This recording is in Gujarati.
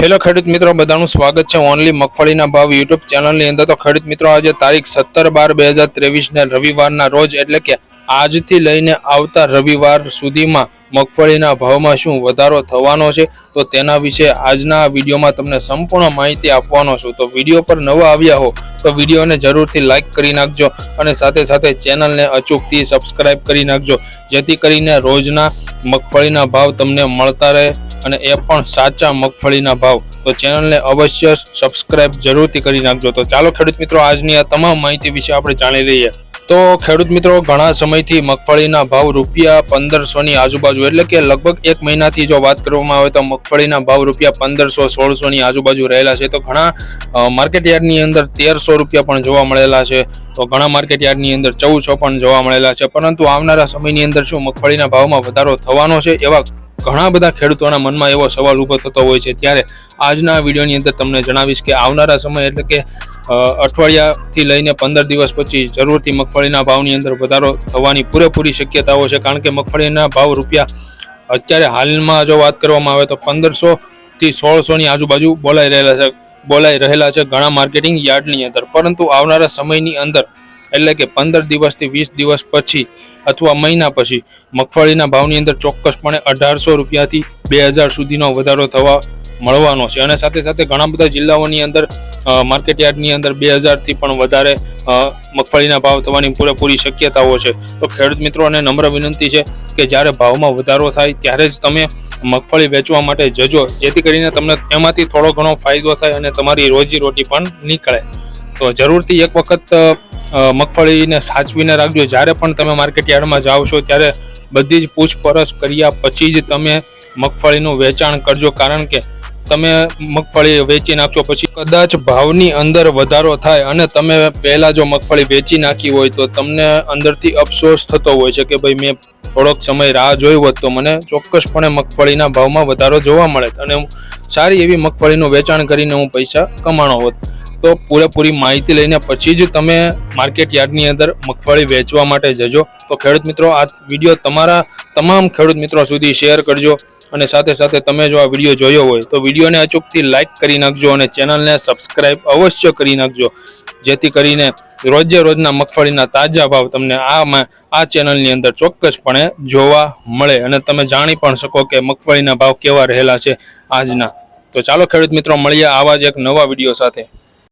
હેલો ખેડૂત મિત્રો, બધાનું સ્વાગત છે ઓનલી મગફળીના ભાવ યુટ્યુબ ચેનલની અંદર. તો ખેડૂત મિત્રો, આજે તારીખ સત્તર બાર બે હજાર ત્રેવીસને રવિવારના રોજ, એટલે કે આજથી લઈને આવતા રવિવાર સુધીમાં મગફળીના ભાવમાં શું વધારો થવાનો છે, તો તેના વિશે આજના વિડીયોમાં તમને સંપૂર્ણ માહિતી આપવાનો છું. તો વીડિયો પર નવા આવ્યા હો, તો વિડીયોને જરૂરથી લાઇક કરી નાખજો અને સાથે સાથે ચેનલને અચૂકથી સબસ્ક્રાઇબ કરી નાખજો, જેથી કરીને રોજના મગફળીના ભાવ તમને મળતા રહે. અને એ પણ સાચા મગફળીના ભાવ. તો ચેનલને અવશ્ય સબસ્ક્રાઇબ જરૂરથી કરી નાખજો. તો ચાલો ખેડૂત મિત્રો, આજની આ તમામ માહિતી વિશે આપણે જાણી લઈએ. તો ખેડૂત મિત્રો, ઘણા સમયથી મગફળીના ભાવ રૂપિયા પંદરસોની આજુબાજુ, એટલે કે લગભગ એક મહિનાથી જો વાત કરવામાં આવે તો મગફળીના ભાવ રૂપિયા પંદરસો, સોળસોની આજુબાજુ રહેલા છે. તો ઘણા માર્કેટ યાર્ડની અંદર તેરસો રૂપિયા પણ જોવા મળેલા છે. તો ઘણા માર્કેટ યાર્ડની અંદર ચૌદસો પણ જોવા મળેલા છે. પરંતુ આવનારા સમયની અંદર શું મગફળીના ભાવમાં વધારો થવાનો છે એવા ઘણા બધા ખેડૂતોના મનમાં એવો સવાલ ઊભો થતો હોય છે. ત્યારે આજના વિડીયોની અંદર તમને જણાવીશ કે આવનારા સમય એટલે કે અઠવાડિયાથી લઈને પંદર દિવસ પછી જરૂરથી મગફળીના ભાવની અંદર વધારો થવાની પૂરેપૂરી શક્યતાઓ છે. કારણ કે મગફળીના ભાવ રૂપિયા અત્યારે હાલમાં જો વાત કરવામાં આવે તો પંદરસો થી સોળસોની આજુબાજુ બોલાઈ રહેલા છે, બોલાઈ રહેલા છે ઘણા માર્કેટિંગ યાર્ડની અંદર. પરંતુ આવનારા સમયની અંદર એટલે કે પંદર દિવસથી વીસ દિવસ પછી અથવા મહિના પછી મગફળીના ભાવની અંદર ચોક્કસપણે અઢારસો રૂપિયાથી બે હજાર સુધીનો વધારો થવા મળવાનો છે. અને સાથે સાથે ઘણા બધા જિલ્લાઓની અંદર માર્કેટ યાર્ડની અંદર બે હજારથી પણ વધારે મગફળીના ભાવ થવાની પૂરેપૂરી શક્યતાઓ છે. તો ખેડૂત મિત્રોને નમ્ર વિનંતી છે કે જ્યારે ભાવમાં વધારો થાય ત્યારે જ તમે મગફળી વેચવા માટે જજો. જેથી કરીને તમને એમાંથી થોડો ઘણો ફાયદો થાય અને તમારી રોજી રોટી પણ નીકળે. તો જરૂરથી એક વખત મગફળીને સાચવીને રાખજો. જ્યારે પણ તમે માર્કેટ યાર્ડમાં જાઓ છો, ત્યારે બધી જ પૂછપરછ કર્યા પછી જ તમે મગફળીનું વેચાણ કરજો. કારણ કે તમે મગફળી વેચી નાખશો પછી કદાચ ભાવની અંદર વધારો થાય અને તમે પહેલાં જો મગફળી વેચી નાખી હોય તો તમને અંદરથી અફસોસ થતો હોય છે કે ભાઈ મેં થોડોક સમય રાહ જોઈ હોત તો મને ચોક્કસપણે મગફળીના ભાવમાં વધારો જોવા મળે. અને સારી એવી મગફળીનું વેચાણ કરીને હું પૈસા કમાણો હોત. તો પૂરેપૂરી માહિતી લઈને પછી જ તમે માર્કેટ યાર્ડની અંદર મગફળી વેચવા માટે જજો. તો ખેડૂત મિત્રો, આ વીડિયો તમારા તમામ ખેડૂત મિત્રો સુધી શેર કરજો અને સાથે સાથે તમે જો આ વીડિયો જોયો હોય તો વિડીયોને અચૂકથી લાઇક કરી નાખજો અને ચેનલને સબસ્ક્રાઇબ અવશ્ય કરી નાખજો. જેથી કરીને રોજે રોજના મગફળીના તાજા ભાવ તમને આ આ ચેનલની અંદર ચોક્કસપણે જોવા મળે અને તમે જાણી પણ શકો કે મગફળીના ભાવ કેવા રહેલા છે આજના. તો ચાલો ખેડૂત મિત્રો, મળીએ આવા જ એક નવા વીડિયો સાથે.